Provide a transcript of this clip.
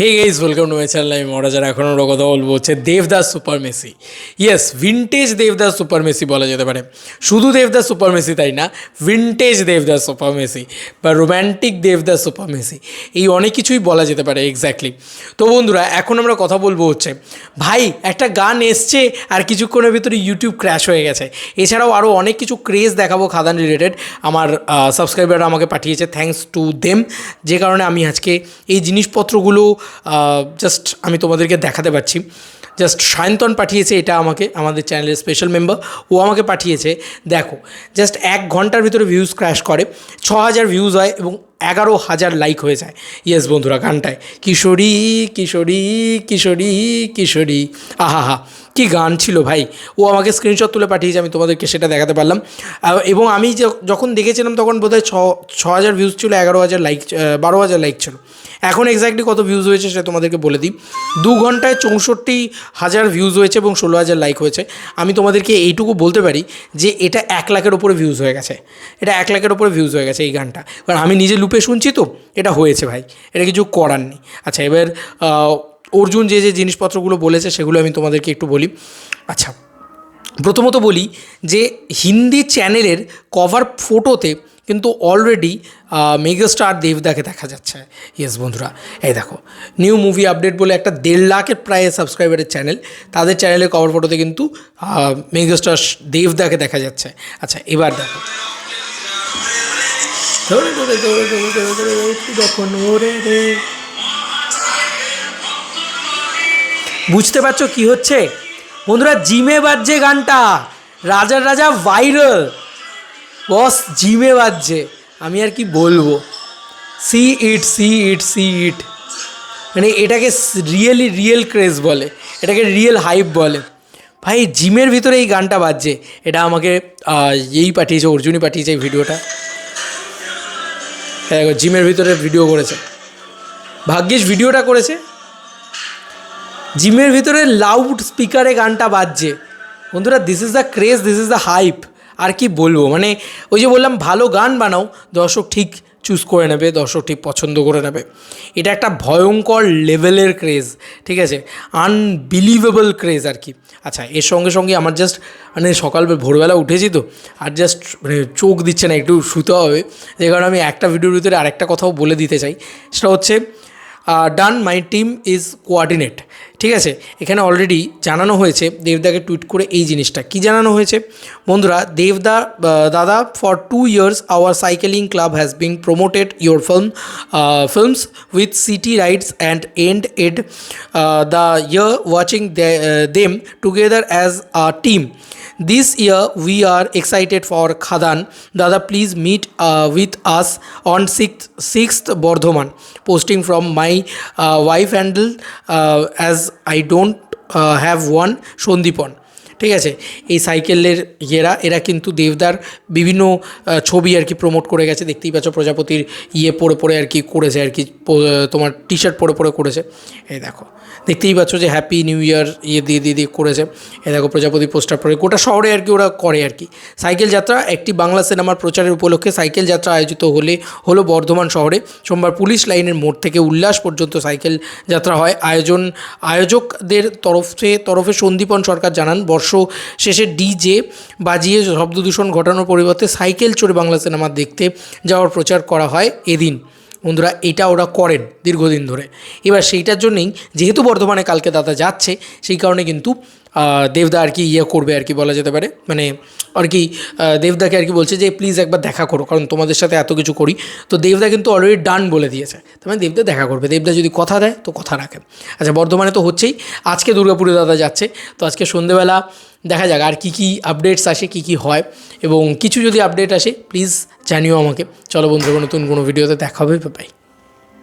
Hey guys welcome to my channel আমি মহারাজার এখন আমরা কথা বলব হচ্ছে Devdas super messy yes vintage Devdas super messy বলা যেতে পারে। শুধু দেবদাস সুপার মেসি তাই না ভিনটেজ দেবদাস সুপার মেসি বা রোম্যান্টিক দেবদাস সুপার মেসি এই অনেক কিছুই বলা যেতে পারে এক্স্যাক্টলি তো বন্ধুরা, এখন আমরা কথা বলব হচ্ছে, ভাই, একটা গান এসছে আর কিছুক্ষণের ভিতরে ইউটিউব ক্র্যাশ হয়ে গেছে। এছাড়াও আরও অনেক কিছু ক্রেজ দেখাবো খাদান রিলেটেড আমার সাবস্ক্রাইবাররা আমাকে পাঠিয়েছে থ্যাঙ্কস টু দেম যে কারণে আমি আজকে এই জিনিসপত্রগুলো জাস্ট আমি তোমাদেরকে দেখাতে পারছি। জাস্ট সায়ন্তন পাঠিয়েছে এটা আমাকে, আমাদের চ্যানেলের স্পেশাল মেম্বার ও আমাকে পাঠিয়েছে। দেখো জাস্ট এক ঘণ্টার ভিতরে ভিউজ ক্র্যাশ করে, ছ হাজার ভিউজ হয় এবং এগারো হাজার লাইক হয়ে যায়। ইয়েস বন্ধুরা, গানটায়। কিশোরী কিশোরী কিশোরী কিশোরী। আহা হা কি গান ছিল ভাই? ও আমাকে স্ক্রিনশট তুলে পাঠিয়েছে, আমি তোমাদেরকে সেটা দেখাতে পারলাম। এবং আমি যখন দেখেছিলাম, তখন বোধহয় ছ ছ হাজার ভিউজ ছিল, এগারো হাজার লাইক বারো হাজার লাইক ছিল। এখন এক্স্যাক্টলি কত ভিউজ হয়েছে সেটা তোমাদেরকে বলে দিই। দু ঘন্টায় চৌষট্টি হাজার ভিউজ হয়েছে এবং ষোলো হাজার লাইক হয়েছে। আমি তোমাদেরকে এইটুকু বলতে পারি যে, এটা এক লাখের ওপরে ভিউজ হয়ে গেছে। এটা এক লাখের ওপরে ভিউজ হয়ে গেছে এই গানটা। কারণ আমি নিজে লুপে শুনছি তো, এটা হয়েছে ভাই, এটা কিছু করার নেই। আচ্ছা এবার অর্জুন যে যে জিনিসপত্রগুলো বলেছে, সেগুলো আমি তোমাদেরকে একটু বলি। আচ্ছা প্রথমত বলি যে, হিন্দি চ্যানেলের কভার ফটোতে কিন্তু অলরেডি মেগাস্টার দেবদাকে দেখা যাচ্ছে। ইয়েস বন্ধুরা, এই দেখো নিউ মুভি আপডেট বলে একটা দেড় লাখের প্রায় সাবস্ক্রাইবারের চ্যানেল তাদের চ্যানেলের কভার ফটোতে কিন্তু মেগাস্টার দেবদাকে দেখা যাচ্ছে। আচ্ছা এবার দেখো যখন ওরে রে বুঝতে পারছ কি হচ্ছে? বন্ধুরা, জিমে বাজছে গানটা। রাজার রাজা ভাইরাল বস জিমে বাজছে। আমি আর কি বলব? See it see it see it মানে এটাকে রিয়েলি রিয়েল ক্রেজ বলে। এটাকে রিয়েল হাইপ বলে। ভাই, জিমের ভিতরে এই গানটা বাজছে। এটা আমাকে এই পাঠিয়েছে, অর্জুনই পাঠিয়েছে এই ভিডিওটা জিমের ভিতরে ভিডিও করেছে। ভাগ্যিস ভিডিওটা করেছে। জিমের ভিতরে লাউড স্পিকারে গানটা বাজছে। বন্ধুরা this is the craze this is the hype আর কি বলব? মানে ওই যে বললাম, ভালো গান বানাও। দর্শক, ঠিক চুজ করে নেবে দর্শক ঠিক পছন্দ করে নেবে। এটা একটা ভয়ঙ্কর লেভেলের ক্রেজ, ঠিক আছে? আনবিলিভেবল ক্রেজ আর কি। আচ্ছা এর সঙ্গে সঙ্গে আমার জাস্ট মানে সকাল ভোরবেলা উঠেছি তো, আর জাস্ট মানে চোখ দিচ্ছে না, একটু শুতে হবে। যে কারণে আমি একটা ভিডিওর ভিতরে আরেকটা কথাও বলে দিতে চাই। সেটা হচ্ছে done my team is coordinate ঠিক আছে এখানে অলরেডি জানানো হয়েছে দেবদাকে টুইট করে এই জিনিসটা কি জানানো হয়েছে বন্ধুরা দেবদা দাদা for two years our cycling club has been promoted your film films with city rides and end end the year watching them together as a team are excited for Khadan. Dada, please meet uh, with us on 6th, 6th Bordhoman. Posting from my uh, wife handle uh, as I don't have one Sandipan ঠিক আছে? এই সাইকেলের ইয়েরা, এরা কিন্তু দেবদার বিভিন্ন ছবি আর কি প্রমোট করে গেছে। দেখতেই পাচ্ছ প্রজাপতির ইয়ে পরে পরে আর কি করেছে, আর কি তোমার টি শার্ট পরে পরে করেছে। এই দেখো, দেখতেই পাচ্ছ যে হ্যাপি নিউ ইয়ার ইয়ে দিয়ে দিয়ে দিয়ে করেছে। এ দেখো প্রজাপতি পোস্টার পরে, গোটা শহরে আর কি ওরা করে আর কি। সাইকেল যাত্রা, একটি বাংলা সিনেমার প্রচারের উপলক্ষে সাইকেল যাত্রা আয়োজিত হলে, হলো বর্ধমান শহরে। সোমবার পুলিশ লাইনের মোড় থেকে উল্লাস পর্যন্ত সাইকেল যাত্রা হয়। আয়োজন, আয়োজকদের তরফে তরফে সন্দীপন সরকার জানান, বর্ষ শেষে ডিজে বাজিয়ে শব্দদূষণ ঘটানোর পরিবর্তে সাইকেল চড়ে বাংলা সিনেমা দেখতে যাওয়ার প্রচার করা হয় এদিন। বন্ধুরা, এটা ওরা করেন দীর্ঘদিন ধরে। এবার সেইটার জন্যই, যেহেতু বর্ধমানে কালকে দাদা যাচ্ছে, সেই কারণে কিন্তু দেবদা আর কি ইয়ে করবে আর কি বলা যেতে পারে। মানে আর কি দেবদাকে আর কি বলছে যে, প্লিজ একবার দেখা করো, কারণ তোমাদের সাথে এত কিছু করি। তো দেবদা কিন্তু অলরেডি ডান বলে দিয়েছে। মানে দেবদা দেখা করবে, দেবদা যদি কথা দেয় তো কথা রাখে আচ্ছা বর্ধমানে তো হচ্ছেই, আজকে দুর্গাপুরে দাদা যাচ্ছে, তো আজকে সন্ধেবেলা দেখা যাক আর কী কী আপডেটস আসে, কী কী হয়, এবং কিছু যদি আপডেট আসে প্লিজ জানিও আমাকে। চলো বন্ধুরা, নতুন কোনো ভিডিওতে দেখা হবে বাই